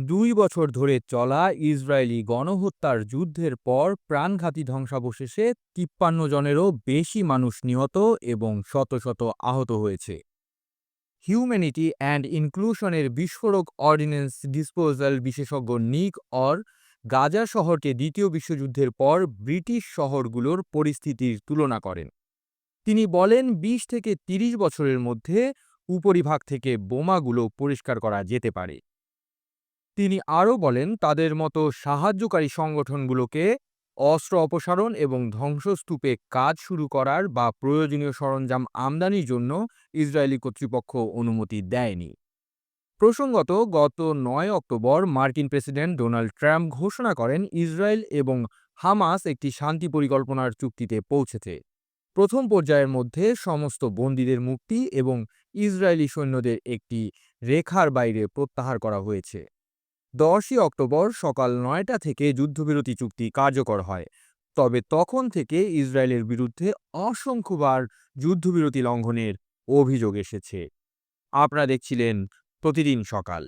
দুই বছর ধরে চলা ইসরায়েলি গণহত্যার যুদ্ধের পর প্রাণঘাতী ধ্বংসাবশেষে তিপ্পান্ন জনেরও বেশি মানুষ নিহত এবং শত শত আহত হয়েছে। হিউম্যানিটি অ্যান্ড ইনক্লুশনের বিস্ফোরক অর্ডিন্যান্স ডিসপোজাল বিশেষজ্ঞ নিক অর গাজা শহরকে দ্বিতীয় বিশ্বযুদ্ধের পর ব্রিটিশ শহরগুলোর পরিস্থিতির তুলনা করেন। তিনি বলেন ২০ থেকে ৩০ বছরের মধ্যে উপরিভাগ থেকে বোমাগুলো পরিষ্কার করা যেতে পারে। তিনি আরও বলেন, তাদের মতো সাহায্যকারী সংগঠনগুলোকে অস্ত্র অপসারণ এবং ধ্বংসস্তূপে কাজ শুরু করার বা প্রয়োজনীয় সরঞ্জাম আমদানির জন্য ইসরায়েলি কর্তৃপক্ষ অনুমতি দেয়নি। প্রসঙ্গত, গত নয় অক্টোবর মার্কিন প্রেসিডেন্ট ডোনাল্ড ট্রাম্প ঘোষণা করেন, ইসরায়েল এবং হামাস একটি শান্তি পরিকল্পনার চুক্তিতে পৌঁছেছে। প্রথম পর্যায়ের মধ্যে সমস্ত বন্দীদের মুক্তি এবং ইসরায়েলি সৈন্যদের একটি রেখার বাইরে প্রত্যাহার করা হয়েছে। দশই অক্টোবর সকাল নয়টা থেকে যুদ্ধবিরতি চুক্তি কার্যকর হয়। তবে তখন থেকে ইসরায়েলের বিরুদ্ধে অসংখ্যবার যুদ্ধবিরতি লঙ্ঘনের অভিযোগ এসেছে। আপনারা দেখছিলেন প্রতিদিন সকাল।